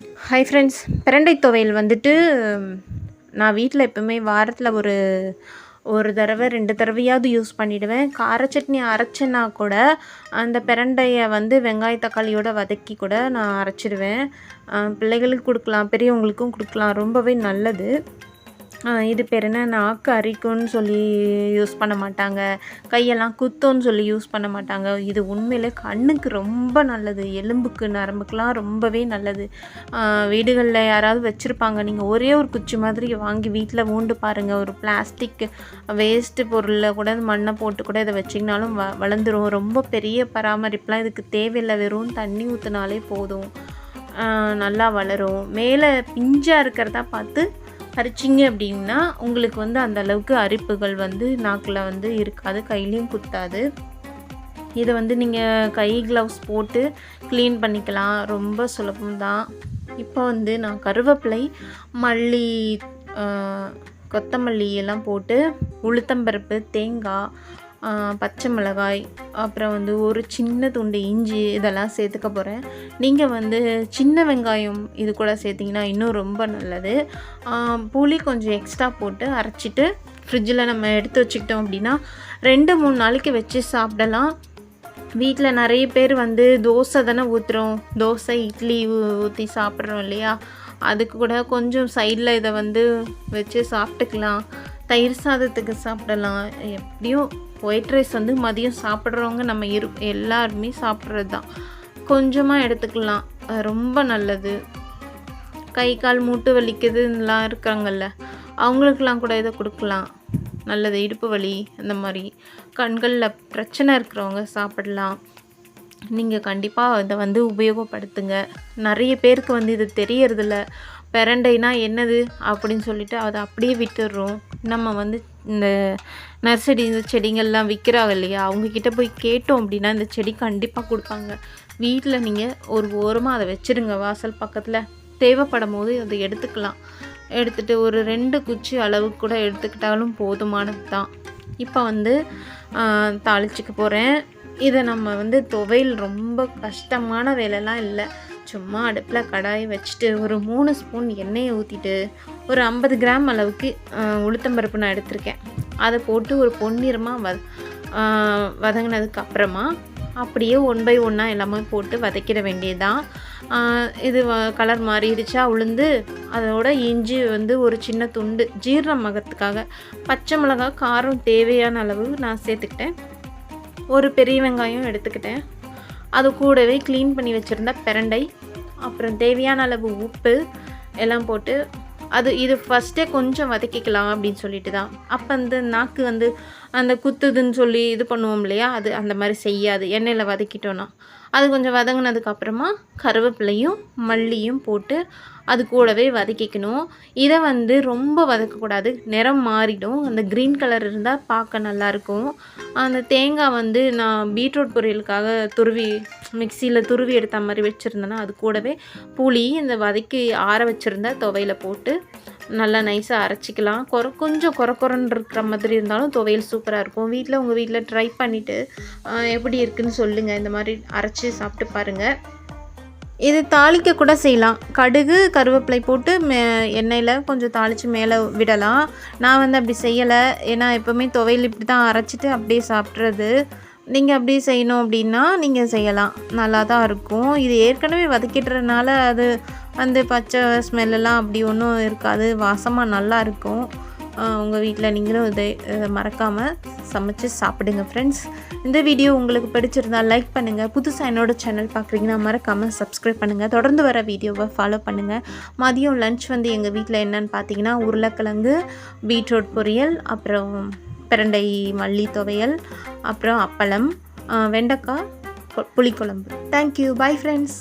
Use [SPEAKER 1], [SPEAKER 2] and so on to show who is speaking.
[SPEAKER 1] Hi friends பிரண்டை துவையல் வந்துட்டு நான் வீட்டில் எப்போவுமே வாரத்தில் ஒரு ஒரு தடவை ரெண்டு தடவையாவது யூஸ் பண்ணிவிடுவேன் கார சட்னி அரைச்சேன்னா கூட அந்த பிரண்டையை வந்து வெங்காய தக்காளியோட வதக்கி கூட நான் அரைச்சிடுவேன். பிள்ளைகளுக்கு கொடுக்கலாம் பெரியவங்களுக்கும் கொடுக்கலாம் ரொம்பவே நல்லது. இது பேர் என்ன? நாக்கு அரிக்கும்னு சொல்லி யூஸ் பண்ண மாட்டாங்க. கையெல்லாம் குத்தோன்னு சொல்லி யூஸ் பண்ண மாட்டாங்க. இது உண்மையிலே கண்ணுக்கு ரொம்ப நல்லது. எலும்புக்கு நரம்புக்கெலாம் ரொம்பவே நல்லது. வீடுகளில் யாராவது வச்சுருப்பாங்க. நீங்கள் ஒரே ஒரு குச்சி மாதிரி வாங்கி வீட்டில் ஊண்டு பாருங்கள் ஒரு பிளாஸ்டிக் வேஸ்ட்டு பொருளில் கூட மண்ணை போட்டு கூட இதை வச்சிங்கனாலும் வ வளர்ந்துடும் ரொம்ப பெரிய பராமரிப்புலாம் இதுக்கு தேவையில்லை. வெறும் தண்ணி ஊற்றினாலே போதும். நல்லா வளரும். மேலே பிஞ்சாக இருக்கிறதா பார்த்து அரிச்சிங்க அப்படின்னா உங்களுக்கு வந்து அந்த அளவுக்கு அரிப்புகள் வந்து நாக்கில் வந்து இருக்காது கையிலையும் குத்தாது. இதை வந்து நீங்கள் கை க்ளவுஸ் போட்டு க்ளீன் பண்ணிக்கலாம். ரொம்ப சுலபம்தான். இப்போ வந்து நான் கருவேப்பிலை மல்லி கொத்தமல்லி எல்லாம் போட்டு உளுத்தம்பருப்பு தேங்காய் பச்சை மிளகாய் அப்புறம் வந்து ஒரு சின்ன துண்டு இஞ்சி இதெல்லாம் சேர்த்துக்க போகிறேன் நீங்கள் வந்து சின்ன வெங்காயம் இது கூட சேர்த்திங்கன்னா இன்னும் ரொம்ப நல்லது. புளி கொஞ்சம் எக்ஸ்ட்ரா போட்டு அரைச்சிட்டு ஃப்ரிட்ஜில் நம்ம எடுத்து வச்சுக்கிட்டோம் அப்படின்னா ரெண்டு மூணு நாளைக்கு வச்சு சாப்பிடலாம். வீட்டில் நிறைய பேர் வந்து தோசை தானே ஊற்றுறோம் தோசை இட்லி ஊற்றி சாப்பிட்றோம் இல்லையா? அதுக்கு கூட கொஞ்சம் சைடில் இதை வந்து வச்சு சாப்பிட்டுக்கலாம். தயிர் சாதத்துக்கு சாப்பிடலாம். எப்படியும் ஒயிட் ரைஸ் வந்து மதியம் சாப்பிட்றவங்க நம்ம இரு எல்லாருமே சாப்பிட்றது தான் கொஞ்சமாக எடுத்துக்கலாம். ரொம்ப நல்லது. கை கால் மூட்டு வலிக்குதுலாம் இருக்காங்கல்ல அவங்களுக்கெல்லாம் கூட இதை கொடுக்கலாம். நல்லது இடுப்பு வலி அந்த மாதிரி. கண்களில் பிரச்சனை இருக்கிறவங்க சாப்பிடலாம். நீங்கள் கண்டிப்பாக இதை வந்து உபயோகப்படுத்துங்க. நிறைய பேருக்கு வந்து இது தெரியறதில்ல. பெரண்டைனா என்னது அப்படின்னு சொல்லிட்டு அதை அப்படியே விட்டுடுறோம். நம்ம வந்து இந்த நர்சரி இந்த செடிங்கள்லாம் விற்கிறாங்க இல்லையா? அவங்கக்கிட்ட போய் கேட்டோம் அப்படின்னா இந்த செடி கண்டிப்பாக கொடுப்பாங்க. வீட்டில் நீங்கள் ஒரு ஓரமாக அதை வச்சுருங்க வாசல் பக்கத்தில். தேவைப்படும் போது அதை எடுத்துக்கலாம். எடுத்துகிட்டு ஒரு ரெண்டு குச்சி அளவுக்கு கூட எடுத்துக்கிட்டாலும் போதுமானது தான் இப்போ வந்து தாளிச்சிக்க போகிறேன் இதை நம்ம வந்து துவையல் ரொம்ப கஷ்டமான வேலைலாம் இல்லை. சும்மா அடுப்பில் கடாயை வச்சுட்டு ஒரு மூணு ஸ்பூன் எண்ணெயை ஊற்றிட்டு ஒரு ஐம்பது கிராம் அளவுக்கு உளுத்தம்பருப்பு நான் எடுத்திருக்கேன். அதை போட்டு ஒரு பொன்னிறமாக வத வதங்கினதுக்கு அப்புறமா அப்படியே ஒன் பை ஒன்னாக எல்லாமே போட்டு வதக்கிட வேண்டியதுதான். இது கலர் மாறிடுச்சா உளுந்து அதோட இஞ்சி வந்து ஒரு சின்ன துண்டு ஜீரணம் ஆகிறதுக்காக பச்சை மிளகாய் காரம் தேவையான அளவு நான் சேர்த்துக்கிட்டேன். ஒரு பெரிய வெங்காயம் எடுத்துக்கிட்டேன். அது கூடவே க்ளீன் பண்ணி வச்சுருந்த பிரண்டை அப்புறம் தேவையான அளவு உப்பு எல்லாம் போட்டு அது இது ஃபஸ்ட்டே கொஞ்சம் வதக்கிக்கலாம் அப்படின்னு சொல்லிட்டு தான். அப்போ வந்து நாக்கு வந்து அந்த குத்துதுன்னு சொல்லி இது பண்ணுவோம் இல்லையா? அது அந்த மாதிரி செய்யாது. எண்ணெயில் வதக்கிட்டோன்னா அது கொஞ்சம் வதங்கினதுக்கப்புறமா கருவேப்பிலையும் மல்லியும் போட்டு அது கூடவே வதக்கிக்கணும். இதை வந்து ரொம்ப வதக்கக்கூடாது. நிறம் மாறிடும். அந்த க்ரீன் கலர் இருந்தால் பார்க்க நல்லாயிருக்கும். அந்த தேங்காய் வந்து நான் பீட்ரூட் பொரியலுக்காக துருவி மிக்சியில் துருவி எடுத்த மாதிரி வச்சுருந்தேன்னா அது கூடவே புளி இந்த வதக்கி ஆற வச்சுருந்த துவையில் போட்டு நல்லா நைஸாக அரைச்சிக்கலாம். குற கொஞ்சம் குற குறன்னு இருக்கிற மாதிரி இருந்தாலும் துவையல் சூப்பராக இருக்கும். வீட்டில் உங்கள் வீட்டில் ட்ரை பண்ணிவிட்டு எப்படி இருக்குதுன்னு சொல்லுங்கள் இந்த மாதிரி அரைச்சி சாப்பிட்டு பாருங்கள் இது தாளிக்க கூட செய்யலாம். கடுகு கருவேப்பிலை போட்டு மே எண்ணெயில் கொஞ்சம் தாளித்து மேலே விடலாம். நான் வந்து அப்படி செய்யலை. ஏன்னா எப்போவுமே துவையல் இப்படி தான் அரைச்சிட்டு அப்படியே சாப்பிட்றது. நீங்கள் அப்படி செய்யணும் அப்படின்னா நீங்கள் செய்யலாம். நல்லா தான் இருக்கும். இது ஏற்கனவே வதக்கிட்டுறதுனால அது அந்த பச்சை ஸ்மெல்லாம் அப்படி ஒன்றும் இருக்காது. வாசமாக நல்லா இருக்கும். உங்கள் வீட்டில் நீங்களும் இதை மறக்காமல் சமைச்சு சாப்பிடுங்க ஃப்ரெண்ட்ஸ் இந்த வீடியோ உங்களுக்கு பிடிச்சிருந்தால் லைக் பண்ணுங்கள் புதுசாக என்னோட சேனல் பார்க்குறீங்கன்னா மறக்காமல் சப்ஸ்கிரைப் பண்ணுங்கள் தொடர்ந்து வர வீடியோவை ஃபாலோ பண்ணுங்கள் மதியம் லன்ச் வந்து எங்கள் வீட்டில் என்னென்னு பார்த்தீங்கன்னா உருளைக்கிழங்கு பீட்ரூட் பொரியல் அப்புறம் பிரண்டை மல்லி துவையல் அப்புறம் அப்பளம் வெண்டைக்காய் புளிக்குழம்பு. Thank you bye friends